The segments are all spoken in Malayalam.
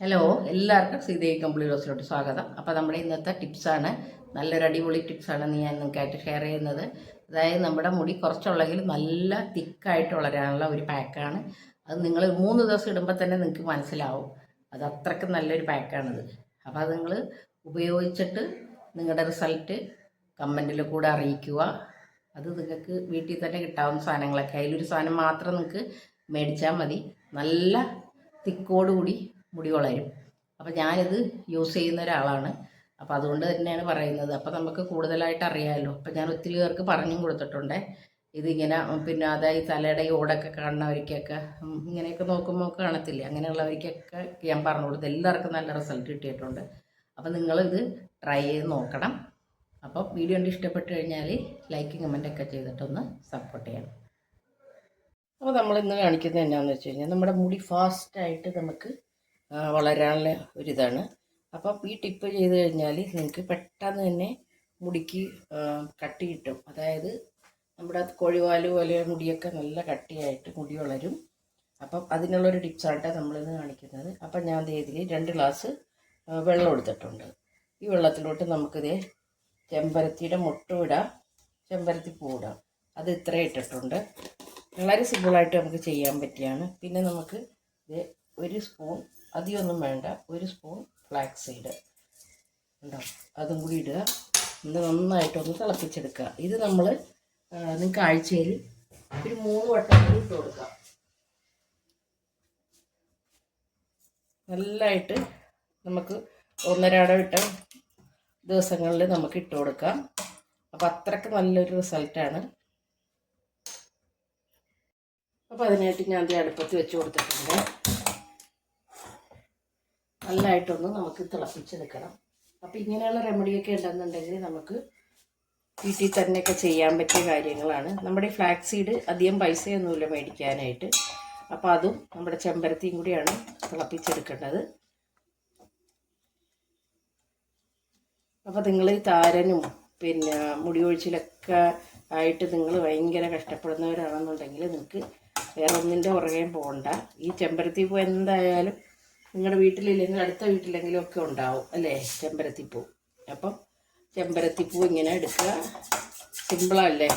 ഹലോ എല്ലാവർക്കും സീതേ കമ്പിളി റോസിലോട്ട് സ്വാഗതം. അപ്പോൾ നമ്മുടെ ഇന്നത്തെ ടിപ്സാണ് നല്ലൊരു അടിപൊളി ടിപ്സാണ് ഞാൻ നിങ്ങൾക്കായിട്ട് ഷെയർ ചെയ്യുന്നത്. അതായത് നമ്മുടെ മുടി കുറച്ചുള്ളെങ്കിൽ നല്ല തിക്കായിട്ട് വളരാനുള്ള ഒരു പാക്കാണ് അത് നിങ്ങൾ മൂന്ന് ദിവസം ഇടുമ്പോൾ തന്നെ നിങ്ങൾക്ക് മനസ്സിലാവും. അത് അത്രയ്ക്ക് നല്ലൊരു പാക്കാണിത് അപ്പോൾ അത് നിങ്ങൾ ഉപയോഗിച്ചിട്ട് നിങ്ങളുടെ റിസൾട്ട് കമന്റിൽ കൂടെ അറിയിക്കുക. അത് നിങ്ങൾക്ക് വീട്ടിൽ തന്നെ കിട്ടാവുന്ന സാധനങ്ങളൊക്കെ. അതിലൊരു സാധനം മാത്രം നിങ്ങൾക്ക് മേടിച്ചാൽ മതി. നല്ല തിക്കോടുകൂടി മുടി വളരും അപ്പോൾ ഞാനിത് യൂസ് ചെയ്യുന്ന ഒരാളാണ്. അപ്പോൾ അതുകൊണ്ട് തന്നെയാണ് പറയുന്നത്. അപ്പോൾ നമുക്ക് കൂടുതലായിട്ട് അറിയാമല്ലോ അപ്പോൾ ഞാൻ ഒത്തിരി പേർക്ക് പറഞ്ഞും കൊടുത്തിട്ടുണ്ട്. ഇതിങ്ങനെ പിന്നെ അതായത് തലയുടെ ഈ ഓടൊക്കെ കാണുന്നവർക്കൊക്കെ ഇങ്ങനെയൊക്കെ നോക്കുമ്പോൾ കാണത്തില്ലേ? അങ്ങനെയുള്ളവർക്കൊക്കെ ഞാൻ പറഞ്ഞു കൊടുത്തു എല്ലാവർക്കും നല്ല റിസൾട്ട് കിട്ടിയിട്ടുണ്ട്. അപ്പോൾ നിങ്ങളിത് ട്രൈ ചെയ്ത് നോക്കണം. അപ്പോൾ വീഡിയോ കണ്ട് ഇഷ്ടപ്പെട്ട് കഴിഞ്ഞാൽ ലൈക്കും കമന്റൊക്കെ ചെയ്തിട്ടൊന്ന് സപ്പോർട്ട് ചെയ്യണം. അപ്പോൾ നമ്മൾ ഇന്ന് കാണിക്കുന്നത് എന്നാന്ന് വെച്ച് കഴിഞ്ഞാൽ നമ്മുടെ മുടി ഫാസ്റ്റായിട്ട് നമുക്ക് വളരാനുള്ള ഒരിതാണ്. അപ്പം ഈ ടിപ്പ് ചെയ്ത് കഴിഞ്ഞാൽ നിങ്ങൾക്ക് പെട്ടെന്ന് തന്നെ മുടിക്ക് കട്ടി കിട്ടും. അതായത് നമ്മുടെ കോഴിവാൽ പോലെ മുടിയൊക്കെ നല്ല കട്ടിയായിട്ട് മുടി വളരും. അപ്പം അതിനുള്ളൊരു ടിപ്സായിട്ടാണ് നമ്മളിന്ന് കാണിക്കുന്നത്. അപ്പം ഞാൻ ഇതിൽ രണ്ട് ഗ്ലാസ് വെള്ളം എടുത്തിട്ടുണ്ട്. ഈ വെള്ളത്തിലോട്ട് നമുക്കിത് ചെമ്പരത്തിയുടെ മുട്ടും ഇടാം. ചെമ്പരത്തി പൂവിടാം അത് ഇത്ര ഇട്ടിട്ടുണ്ട്. വളരെ സിമ്പിളായിട്ട് നമുക്ക് ചെയ്യാൻ പറ്റിയാണ്. പിന്നെ നമുക്ക് ഇത് ഒരു സ്പൂൺ അധികമൊന്നും വേണ്ട. ഒരു സ്പൂൺ ഫ്ലാക്സ് സീഡ് ഉണ്ടോ? അതും കൂടി ഇടുക. എന്നിട്ട് നന്നായിട്ടൊന്ന് തിളപ്പിച്ചെടുക്കുക. ഇത് നമ്മൾ നിങ്ങൾക്ക് ആഴ്ചയിൽ ഒരു മൂന്ന് വട്ടം ഇട്ട് കൊടുക്കുക നല്ലതായിട്ട് നമുക്ക് ഒന്നരാട വിട്ട ദിവസങ്ങളിൽ നമുക്ക് ഇട്ട് കൊടുക്കാം. അപ്പം അത്രയ്ക്ക് നല്ലൊരു റിസൾട്ടാണ്. അപ്പോൾ അതിനായിട്ട് ഞാൻ അത് അടുപ്പത്ത് വെച്ച് കൊടുത്തിട്ടുണ്ട്. നല്ലതായിട്ടൊന്ന് നമുക്ക് തിളപ്പിച്ചെടുക്കണം. അപ്പോൾ ഇങ്ങനെയുള്ള റെമഡിയൊക്കെ ഉണ്ടെന്നുണ്ടെങ്കിൽ നമുക്ക് വീട്ടിൽ തന്നെയൊക്കെ ചെയ്യാൻ പറ്റിയ കാര്യങ്ങളാണ്. നമ്മുടെ ഫ്ലാക്സ് സീഡ് അധികം പൈസയൊന്നുമില്ല മേടിക്കാനായിട്ട്. അപ്പോൾ അതും നമ്മുടെ ചെമ്പരത്തിയും കൂടിയാണ് തിളപ്പിച്ചെടുക്കേണ്ടത്. അപ്പോൾ നിങ്ങൾ താരനും പിന്നെ മുടി ഒഴിച്ചിലൊക്കെ ആയിട്ട് നിങ്ങൾ ഭയങ്കര കഷ്ടപ്പെടുന്നവരാണെന്നുണ്ടെങ്കിൽ നിങ്ങൾക്ക് വേറെ ഒന്നിന്റെ പുറകെയും പോകണ്ട ഈ ചെമ്പരത്തി പൂ എന്തായാലും നിങ്ങളുടെ വീട്ടിലില്ലെങ്കിൽ അടുത്ത വീട്ടിലെങ്കിലും ഒക്കെ ഉണ്ടാവും അല്ലേ? ചെമ്പരത്തിപ്പൂ അപ്പം ചെമ്പരത്തിപ്പൂ ഇങ്ങനെ എടുക്കുക. സിമ്പിളല്ലേ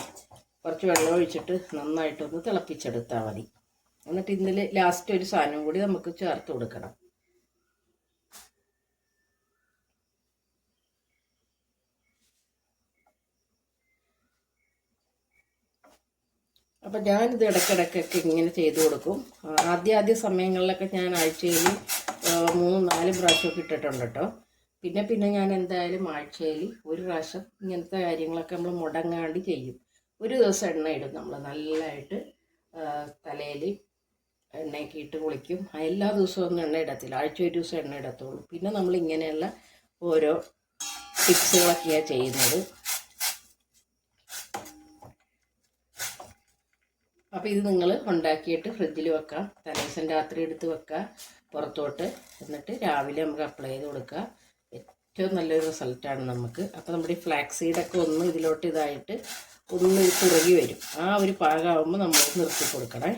കുറച്ച് വെള്ളം ഒഴിച്ചിട്ട് നന്നായിട്ടൊന്ന് തിളപ്പിച്ചെടുത്താൽ മതി. എന്നിട്ട് ഇതിൽ ലാസ്റ്റ് ഒരു സാധനം കൂടി നമുക്ക് ചേർത്ത് കൊടുക്കണം. അപ്പം ഞാനിത് ഇടയ്ക്കിടയ്ക്കൊക്കെ ഇങ്ങനെ ചെയ്തു കൊടുക്കും. ആദ്യ ആദ്യ സമയങ്ങളിലൊക്കെ ഞാൻ ആഴ്ചയിൽ മൂന്നും നാല് പ്രാവശ്യമൊക്കെ ഇട്ടിട്ടുണ്ട് കേട്ടോ പിന്നെ പിന്നെ ഞാൻ എന്തായാലും ആഴ്ചയിൽ ഒരു പ്രാവശ്യം ഇങ്ങനത്തെ കാര്യങ്ങളൊക്കെ നമ്മൾ മുടങ്ങാണ്ട് ചെയ്യും. ഒരു ദിവസം എണ്ണ ഇടും നമ്മൾ നല്ലതായിട്ട് തലയിൽ എണ്ണയൊക്കെ ഇട്ട് കുളിക്കും. എല്ലാ ദിവസവും ഒന്നും എണ്ണ ഇടത്തില്ല. ആഴ്ച ഒരു ദിവസം എണ്ണ ഇടത്തുള്ളൂ. പിന്നെ നമ്മൾ ഇങ്ങനെയുള്ള ഓരോ ടിപ്സുകളൊക്കെയാണ് ചെയ്യുന്നത്. അപ്പോൾ ഇത് നിങ്ങൾ ഉണ്ടാക്കിയിട്ട് ഫ്രിഡ്ജിൽ വെക്കാം. തലേദിവസം രാത്രി എടുത്ത് വെക്കുക പുറത്തോട്ട് എന്നിട്ട് രാവിലെ നമുക്ക് അപ്ലൈ ചെയ്ത് കൊടുക്കുക. ഏറ്റവും നല്ലൊരു റിസൾട്ടാണ് നമുക്ക്. അപ്പോൾ നമ്മുടെ ഈ ഫ്ലാക്സ് സീഡൊക്കെ ഒന്ന് ഇതിലോട്ട് ഇതായിട്ട് ഒന്ന് കുറുകി വരും. ആ ഒരു പാകമാകുമ്പോൾ നമ്മൾ നിർത്തി കൊടുക്കണേ.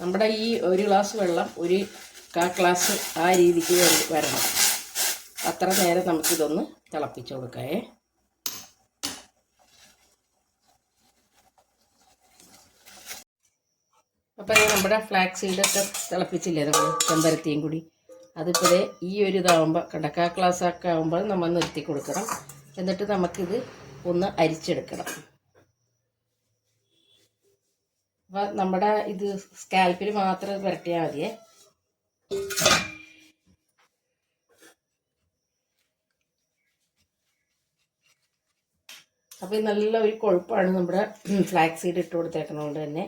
നമ്മുടെ ഈ ഒരു ഗ്ലാസ് വെള്ളം ഒരു കാ ഗ്ലാസ് ആ രീതിക്ക് വരണം. അത്ര നേരം നമുക്കിതൊന്ന് തിളപ്പിച്ച് കൊടുക്കേ അപ്പോൾ ഇത് നമ്മുടെ ഫ്ലാക്സ് സീഡൊക്കെ തിളപ്പിച്ചില്ലേ നമ്മൾ? ചെമ്പരത്തിയും കൂടി. അതിപ്പോൾ ഈ ഒരു ഇതാവുമ്പോൾ കണ്ടക്കാ ഗ്ലാസ് ഒക്കെ ആകുമ്പോൾ നമ്മൾ നിർത്തി കൊടുക്കണം. എന്നിട്ട് നമുക്കിത് ഒന്ന് അരിച്ചെടുക്കണം. അപ്പം നമ്മുടെ ഇത് സ്കാൽപ്പിൽ മാത്രം പുരട്ടിയാൽ മതിയേ. അപ്പോൾ നല്ല ഒരു കൊഴുപ്പാണ് നമ്മുടെ ഫ്ലാക്സ് സീഡ് ഇട്ട് കൊടുത്തേക്കുന്നതുകൊണ്ട് തന്നെ.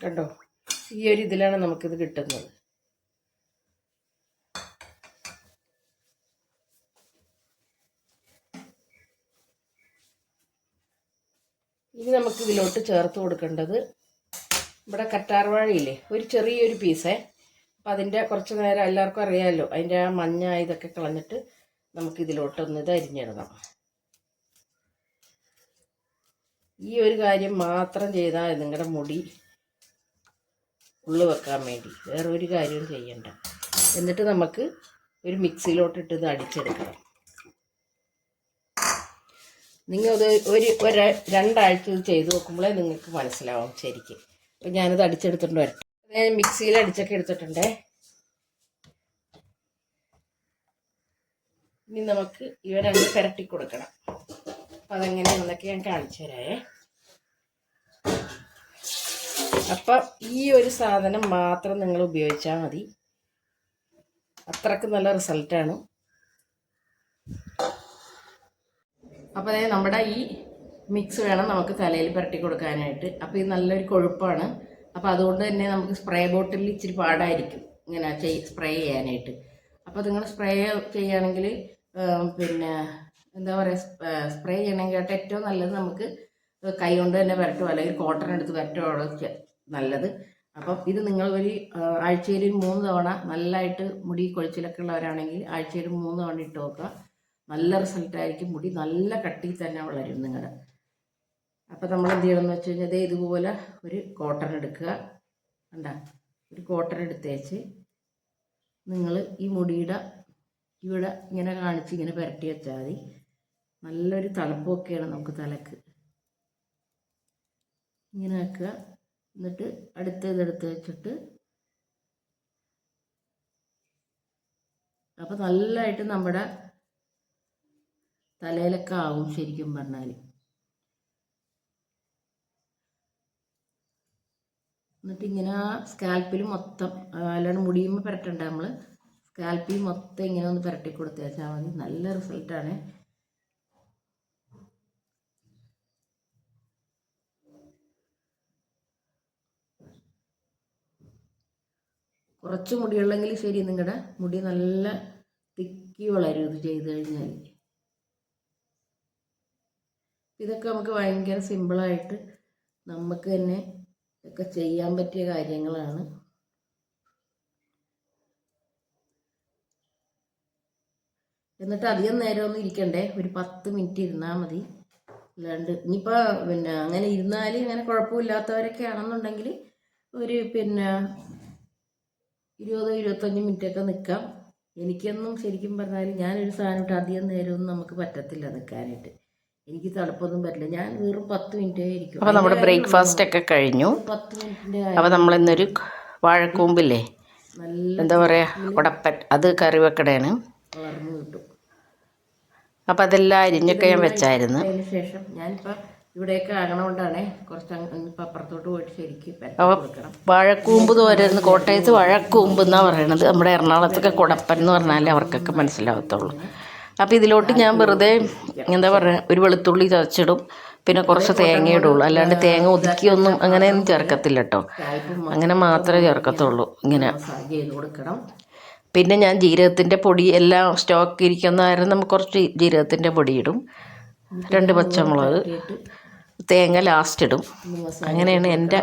കണ്ടോ? ഈ ഒരു ഇതിലാണ് നമുക്കിത് കിട്ടുന്നത്. ഇനി നമുക്ക് ഇതിലോട്ട് ചേർത്ത് കൊടുക്കേണ്ടത് ഇവിടെ കറ്റാർവാഴയില്ലേ? ഒരു ചെറിയൊരു പീസേ. അപ്പം അതിന്റെ കുറച്ച് നേരം എല്ലാവർക്കും അറിയാമല്ലോ അതിന്റെ ആ മഞ്ഞ ഇതൊക്കെ കളഞ്ഞിട്ട് നമുക്ക് ഇതിലോട്ടൊന്ന് ഇത് അരിഞ്ഞിടണം. ഈ ഒരു കാര്യം മാത്രം ചെയ്താൽ നിങ്ങളുടെ മുടി. ഉള്ളു വെക്കാൻ വേണ്ടി. വേറെ ഒരു കാര്യവും ചെയ്യണ്ട. എന്നിട്ട് നമുക്ക് ഒരു മിക്സിയിലോട്ടിട്ട് ഇത് അടിച്ചെടുക്കണം. നിങ്ങൾ ഇത് ഒരു ഒരു രണ്ടാഴ്ച ഇത് ചെയ്ത് നോക്കുമ്പോഴേ നിങ്ങൾക്ക് മനസ്സിലാവും ശരിക്കും. അപ്പം ഞാനിത് അടിച്ചെടുത്തിട്ട് വരട്ടെ ഞാൻ മിക്സിയിൽ അടിച്ചൊക്കെ എടുത്തിട്ടുണ്ടേ. ഇനി നമുക്ക് ഇവ രണ്ട് പുരട്ടി കൊടുക്കണം. അപ്പം അതെങ്ങനെയാണെന്നൊക്കെ ഞാൻ കാണിച്ചു തരാമേ അപ്പം ഈ ഒരു സാധനം മാത്രം നിങ്ങൾ ഉപയോഗിച്ചാൽ മതി. അത്രയ്ക്ക് നല്ല റിസൾട്ടാണ് അപ്പോൾ അതായത് നമ്മുടെ ഈ മിക്സ് വേണം നമുക്ക് തലയിൽ പുരട്ടി കൊടുക്കാനായിട്ട്. അപ്പോൾ ഇത് നല്ലൊരു കൊഴുപ്പാണ്. അപ്പോൾ അതുകൊണ്ട് തന്നെ നമുക്ക് സ്പ്രേ ബോട്ടിൽ ഇച്ചിരി പാടായിരിക്കും ഇങ്ങനെ സ്പ്രേ ചെയ്യാനായിട്ട്. അപ്പോൾ നിങ്ങൾ സ്പ്രേ ചെയ്യുകയാണെങ്കിൽ പിന്നെ എന്താ പറയുക സ്പ്രേ ചെയ്യണമെങ്കിൽ ഏറ്റവും നല്ലത് നമുക്ക് കൈ കൊണ്ട് തന്നെ പുരട്ടുക അല്ലെങ്കിൽ കോട്ടൺ എടുത്ത് പുരട്ടുകയാണ് ചെ- നല്ലത്. അപ്പം ഇത് നിങ്ങൾ ഒരു ആഴ്ചയിൽ മൂന്ന് തവണ നല്ലതായിട്ട് മുടി കൊഴിച്ചിലൊക്കെ ഉള്ളവരാണെങ്കിൽ ആഴ്ചയിൽ മൂന്ന് തവണ ഇട്ട് നോക്കുക. നല്ല റിസൾട്ടായിരിക്കും മുടി നല്ല കട്ടിയിൽ തന്നെ വളരും നിങ്ങളുടെ. അപ്പം നമ്മൾ എന്ത് ചെയ്യണമെന്ന് വെച്ച് കഴിഞ്ഞാൽ ഇതേ ഇതുപോലെ ഒരു കോട്ടൺ എടുക്കുക. കണ്ട? ഒരു കോട്ടൺ എടുത്തേച്ച് നിങ്ങൾ ഈ മുടിയുടെ ഇവിടെ ഇങ്ങനെ കാണിച്ച് ഇങ്ങനെ പുരട്ടി വെച്ചാൽ മതി. നല്ലൊരു തണുപ്പൊക്കെയാണ് നമുക്ക് തലക്ക്. ഇങ്ങനെ വെക്കുക. എന്നിട്ട് അടുത്തതെടുത്ത് വെച്ചിട്ട് അപ്പം നല്ലതായിട്ട് നമ്മുടെ തലയിലൊക്കെ ആവും ശരിക്കും പറഞ്ഞാൽ എന്നിട്ട് ഇങ്ങനെ സ്കാൽപ്പിൽ മൊത്തം അല്ലാണ്ട് മുടിയുമ്പോൾ പുരട്ടണ്ട നമ്മൾ സ്കാൽപ്പിൽ മൊത്തം ഇങ്ങനെ ഒന്ന് പുരട്ടി കൊടുത്ത് വെച്ചാൽ മതി. നല്ല റിസൾട്ടാണ് കുറച്ച് മുടിയുള്ളെങ്കിൽ ശരി നിങ്ങളുടെ മുടി നല്ല തിക്കി വളരും ഇത് ചെയ്ത് കഴിഞ്ഞാൽ ഇതൊക്കെ നമുക്ക് ഭയങ്കര സിമ്പിളായിട്ട് നമുക്ക് തന്നെ ഒക്കെ ചെയ്യാൻ പറ്റിയ കാര്യങ്ങളാണ്. എന്നിട്ട് അധികം നേരമൊന്നും ഇരിക്കണ്ടേ? ഒരു പത്ത് മിനിറ്റ് ഇരുന്നാൽ മതി. അല്ലാണ്ട് ഇനിയിപ്പോൾ പിന്നെ അങ്ങനെ ഇരുന്നാൽ അങ്ങനെ കുഴപ്പമില്ലാത്തവരൊക്കെ ആണെന്നുണ്ടെങ്കിൽ ഒരു പിന്നെ ഇരുപതോ ഇരുപത്തഞ്ച് മിനിറ്റൊക്കെ നിൽക്കാം എനിക്കൊന്നും ശരിക്കും പറഞ്ഞാൽ ഞാനൊരു സാധനം ഇട്ട് അധികം നേരമൊന്നും നമുക്ക് പറ്റത്തില്ല നിൽക്കാനായിട്ട് എനിക്ക് തണുപ്പൊന്നും പറ്റില്ല. ഞാൻ വെറും പത്ത് മിനിറ്റേ ഇരിക്കും. അപ്പോൾ നമ്മുടെ ബ്രേക്ക്ഫാസ്റ്റ് ഒക്കെ കഴിഞ്ഞു. പത്ത് മിനിറ്റിന്റെ അപ്പോൾ നമ്മളിന്നൊരു വാഴക്കൂമ്പില്ലേ? നല്ല എന്താ പറയുക ഉടപ്പൻ അത് കറി വെക്കണേണ് വളർന്നു കിട്ടും. അപ്പോൾ അതെല്ലാം അരിഞ്ഞൊക്കെ ഞാൻ വെച്ചായിരുന്നു. അതിന് ശേഷം ഞാനിപ്പോൾ ഇവിടെയൊക്കെ ആകണോണ്ടാണേ കുറച്ച് അപ്പുറത്തോട്ട് പോയിട്ട് ശരിക്കും വഴക്കൂമ്പ് തോരുന്നു കോട്ടയത്ത് വാഴക്കൂമ്പ് എന്നാണ് പറയണത്. നമ്മുടെ എറണാകുളത്തൊക്കെ കുടപ്പൻ എന്ന് പറഞ്ഞാലേ അവർക്കൊക്കെ മനസ്സിലാവത്തുള്ളൂ. അപ്പോൾ ഇതിലോട്ട് ഞാൻ വെറുതെ എന്താ പറയുക ഒരു വെളുത്തുള്ളി ചതച്ചിടും. പിന്നെ കുറച്ച് തേങ്ങ ഇടുള്ളൂ. അല്ലാണ്ട് തേങ്ങ ഒതുക്കിയൊന്നും അങ്ങനെയൊന്നും ചേർക്കത്തില്ല കേട്ടോ. അങ്ങനെ മാത്രമേ ചേർക്കത്തുള്ളൂ. ഇങ്ങനെ. പിന്നെ ഞാൻ ജീരകത്തിന്റെ പൊടി എല്ലാം സ്റ്റോക്ക് ഇരിക്കുന്നതായിരുന്നു നമുക്ക് കുറച്ച് ജീരകത്തിന്റെ പൊടി ഇടും. രണ്ട് പച്ചമുളക്. തേങ്ങ ലാസ്റ്റ് ഇടും. അങ്ങനെയാണ് എന്റെ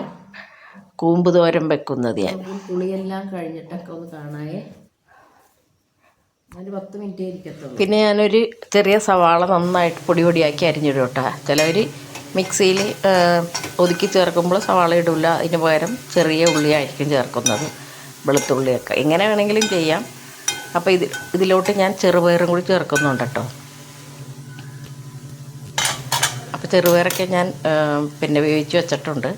കൂമ്പ് തോരൻ വെക്കുന്നത് ഞാൻ. പുളിയെല്ലാം കഴിഞ്ഞിട്ടൊക്കെ ഒന്ന് കാണായേ ഒരു പത്ത് മിനിറ്റേ ഇരിക്കത്തുള്ളൂ. പിന്നെ ഞാനൊരു ചെറിയ സവാള നന്നായിട്ട് പൊടി പൊടിയാക്കി അരിഞ്ഞിടും കേട്ടോ. ചിലവർ മിക്സിയിൽ ഒതുക്കി ചേർക്കുമ്പോൾ സവാള ഇടില്ല അതിന് പകരം ചെറിയ ഉള്ളിയായിരിക്കും ചേർക്കുന്നത്. വെളുത്തുള്ളിയൊക്കെ. എങ്ങനെ വേണമെങ്കിലും ചെയ്യാം. അപ്പോൾ ഇത് ഇതിലോട്ട് ഞാൻ ചെറുപയറും കൂടി ചേർക്കുന്നുണ്ട് കേട്ടോ. ചെറുപയറൊക്കെ ഞാൻ പിന്നെ വേവിച്ച് വെച്ചിട്ടുണ്ട്.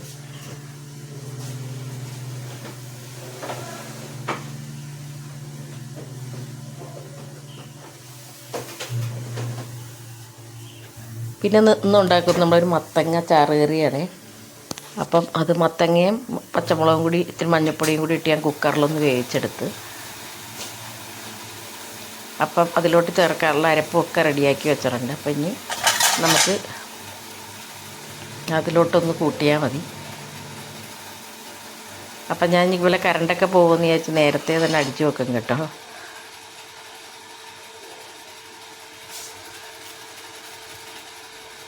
പിന്നെ ഇന്ന് നമ്മളൊരു മത്തങ്ങ ചാറുകറിയാണ്. അപ്പം അത് മത്തങ്ങയും പച്ചമുളകും കൂടി ഇത്തിരി മഞ്ഞൾപ്പൊടിയും കൂടി ഇട്ട് ഞാൻ കുക്കറിലൊന്ന് വേവിച്ചെടുത്ത്. അപ്പം അതിലോട്ട് ചേർക്കാനുള്ള അരപ്പൊക്കെ റെഡിയാക്കി വെച്ചിട്ടുണ്ട്. അപ്പം ഇനി നമുക്ക് അതിലോട്ടൊന്ന് കൂട്ടിയാൽ മതി. അപ്പം ഞാൻ ഇവിടെ കറണ്ടൊക്കെ പോകുമെന്ന് ചോദിച്ചാൽ നേരത്തെ തന്നെ അടിച്ചു വെക്കും കേട്ടോ.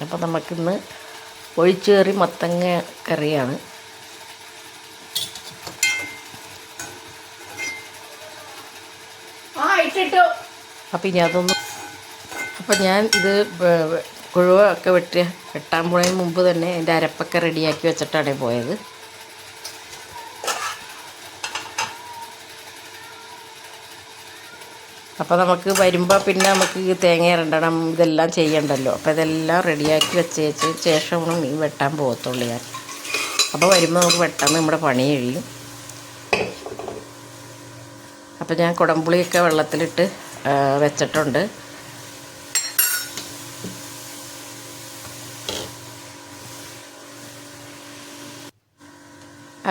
അപ്പം നമുക്കിന്ന് ഒഴിച്ചേറി മത്തങ്ങ കറിയാണ്. അപ്പം ഇനി അതൊന്ന് അപ്പം ഞാൻ ഇത് ഒക്കെ വെട്ടി വെട്ടാൻ പോയതിന് മുമ്പ് തന്നെ എന്റെ അരപ്പൊക്കെ റെഡിയാക്കി വെച്ചിട്ടാണ് പോയത്. അപ്പോൾ നമുക്ക് വരുമ്പോൾ പിന്നെ നമുക്ക് തേങ്ങ ഇരണ്ടണം ഇതെല്ലാം ചെയ്യണ്ടല്ലോ. അപ്പോൾ ഇതെല്ലാം റെഡിയാക്കി വെച്ചേച്ച് ശേഷമാണ് മീൻ വെട്ടാൻ പോകത്തുള്ളൂ ഞാൻ. അപ്പോൾ വരുമ്പോൾ നമുക്ക് പെട്ടെന്ന് നമ്മുടെ പണി കഴിയും. അപ്പോൾ ഞാൻ കുടംപുളിയൊക്കെ വെള്ളത്തിലിട്ട് വെച്ചിട്ടുണ്ട്.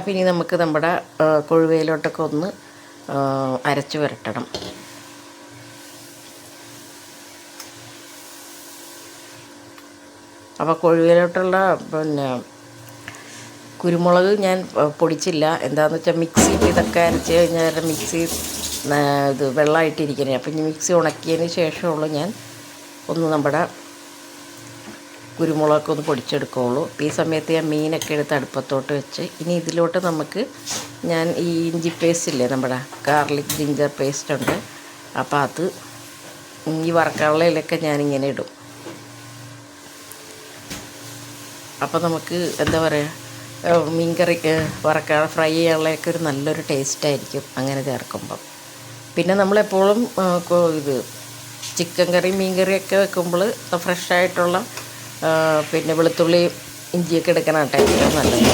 അപ്പം ഇനി നമുക്ക് നമ്മുടെ കൊഴുവയിലോട്ടൊക്കെ ഒന്ന് അരച്ച് വരട്ടണം. അപ്പോൾ കൊഴുവയിലോട്ടുള്ള പിന്നെ കുരുമുളക് ഞാൻ പൊടിച്ചില്ല. എന്താണെന്ന് വെച്ചാൽ മിക്സിയിൽ ഇതൊക്കെ അരച്ച് കഴിഞ്ഞാൽ മിക്സി ഇത് വെള്ളമായിട്ടിരിക്കുന്നത് അപ്പം ഇനി മിക്സി ഉണക്കിയതിന് ശേഷമുള്ളൂ ഞാൻ ഒന്ന് നമ്മുടെ കുരുമുളകൊക്കെ ഒന്ന് പൊടിച്ചെടുക്കുകയുള്ളൂ അപ്പോൾ ഈ സമയത്ത് ഞാൻ മീനൊക്കെ എടുത്ത് അടുപ്പത്തോട്ട് വെച്ച് ഇനി ഇതിലോട്ട് നമുക്ക് ഞാൻ ഈ ഇഞ്ചി പേസ്റ്റ് ഇല്ലേ നമ്മുടെ ഗാർലിക് ജിഞ്ചർ പേസ്റ്റ് ഉണ്ട്. അപ്പോൾ അത് ഈ വറക്കള്ളയിലൊക്കെ ഞാനിങ്ങനെ ഇടും. അപ്പോൾ നമുക്ക് എന്താ പറയുക മീൻകറി വറക്കാള ഫ്രൈ ചെയ്യാനുള്ളതൊക്കെ ഒരു നല്ലൊരു ടേസ്റ്റ് ആയിരിക്കും അങ്ങനെ ചേർക്കുമ്പം. പിന്നെ നമ്മളെപ്പോഴും ഇത് ചിക്കൻ കറി മീൻ കറിയൊക്കെ വെക്കുമ്പോൾ ഫ്രഷായിട്ടുള്ള പിന്നെ വെളുത്തുള്ളി ഇഞ്ചിയൊക്കെ എടുക്കാനായിട്ട് ഏറ്റവും നല്ലത്.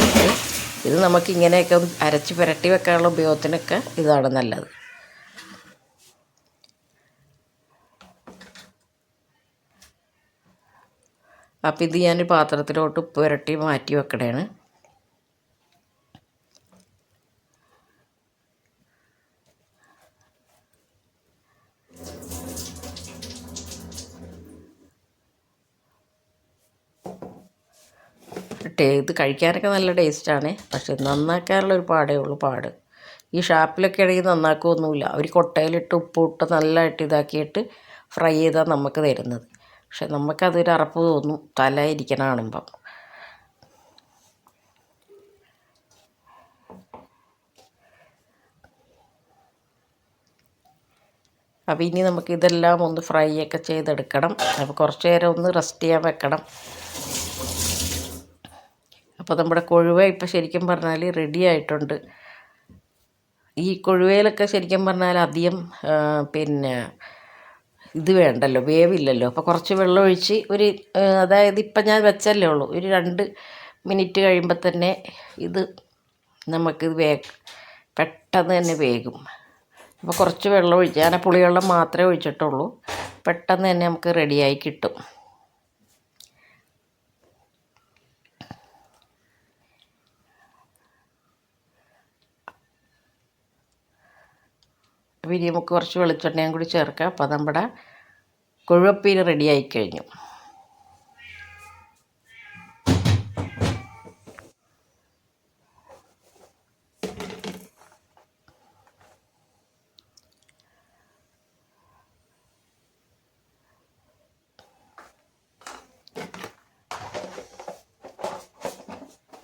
ഇത് നമുക്ക് ഇങ്ങനെയൊക്കെ അരച്ച് പുരട്ടി വെക്കാനുള്ള ഉപയോഗത്തിനൊക്കെ ഇതാണ് നല്ലത്. അപ്പം ഇത് ഞാൻ പാത്രത്തിലോട്ട് പുരട്ടി മാറ്റി വെക്കണേണ്. ഇത് കഴിക്കാനൊക്കെ നല്ല ടേസ്റ്റാണ് പക്ഷെ നന്നാക്കാനുള്ള ഒരു പാടേ ഉള്ളൂ പാട്. ഈ ഷാപ്പിലൊക്കെ ആണെങ്കിൽ നന്നാക്കുകയൊന്നുമില്ല അവർ കൊട്ടയിലിട്ട് ഉപ്പിട്ട് നല്ലതായിട്ട് ഇതാക്കിയിട്ട് ഫ്രൈ ചെയ്താൽ നമുക്ക് തരുന്നത്. പക്ഷെ നമുക്കതൊരു അറപ്പ് തോന്നും തല ഇരിക്കണ കാണുമ്പം. അപ്പോൾ ഇനി നമുക്ക് ഇതെല്ലാം ഒന്ന് ഫ്രൈ ഒക്കെ ചെയ്തെടുക്കണം. അപ്പോൾ കുറച്ച് നേരം ഒന്ന് റെസ്റ്റ് ചെയ്യാൻ വെക്കണം. അപ്പോൾ നമ്മുടെ കൊഴുവ ഇപ്പം ശരിക്കും പറഞ്ഞാൽ റെഡി ആയിട്ടുണ്ട്. ഈ കൊഴുവയിലൊക്കെ ശരിക്കും പറഞ്ഞാൽ അധികം പിന്നെ ഇത് വേണ്ടല്ലോ വേവില്ലല്ലോ. അപ്പോൾ കുറച്ച് വെള്ളം ഒഴിച്ച് ഒരു അതായത് ഇപ്പം ഞാൻ വെച്ചല്ലേ ഉള്ളൂ. ഒരു രണ്ട് മിനിറ്റ് കഴിയുമ്പോൾ തന്നെ ഇത് നമുക്ക് വേ പെട്ടെന്ന് തന്നെ വേകും. അപ്പോൾ കുറച്ച് വെള്ളം ഒഴിച്ച് ഞാൻ പുളിവെള്ളം മാത്രമേ ഒഴിച്ചിട്ടുള്ളൂ. പെട്ടെന്ന് തന്നെ നമുക്ക് റെഡിയായി കിട്ടും. അപ്പോൾ നമുക്ക് കുറച്ച് വെളിച്ചെണ്ണയും കൂടി ചേർക്കാം. അപ്പോൾ നമ്മുടെ കൊഴുവപ്പീര് റെഡിയായി കഴിഞ്ഞു.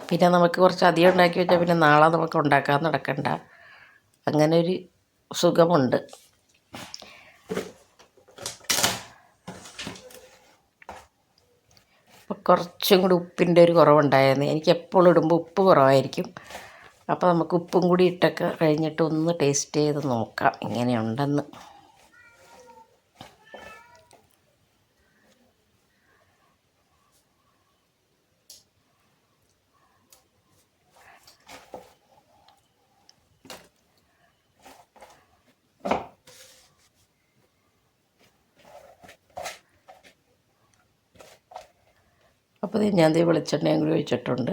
പിന്നെ നമുക്ക് കുറച്ച് അധികം ഉണ്ടാക്കി വെച്ചാൽ പിന്നെ നാളെ നമുക്ക് ഉണ്ടാക്കാൻ നടക്കണ്ട. അങ്ങനെ ഒരു സുഖമുണ്ട്. അപ്പോൾ കുറച്ചും കൂടി ഉപ്പിന്റെ ഒരു കുറവുണ്ടായിരുന്നു. എനിക്ക് എപ്പോഴും ഇടുമ്പോൾ ഉപ്പ് കുറവായിരിക്കും. അപ്പോൾ നമുക്ക് ഉപ്പും കൂടി ഇട്ടൊക്കെ കഴിഞ്ഞിട്ട് ഒന്ന് ടേസ്റ്റ് ചെയ്ത് നോക്കാം. എങ്ങനെയുണ്ടെന്ന് അപ്പോൾ ഞാൻ ദേ വെളിച്ചെണ്ണയും കൂടി ഒഴിച്ചിട്ടുണ്ട്.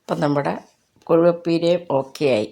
അപ്പം നമ്മുടെ കൊഴുവപ്പീരയും ഓക്കെ ആയി.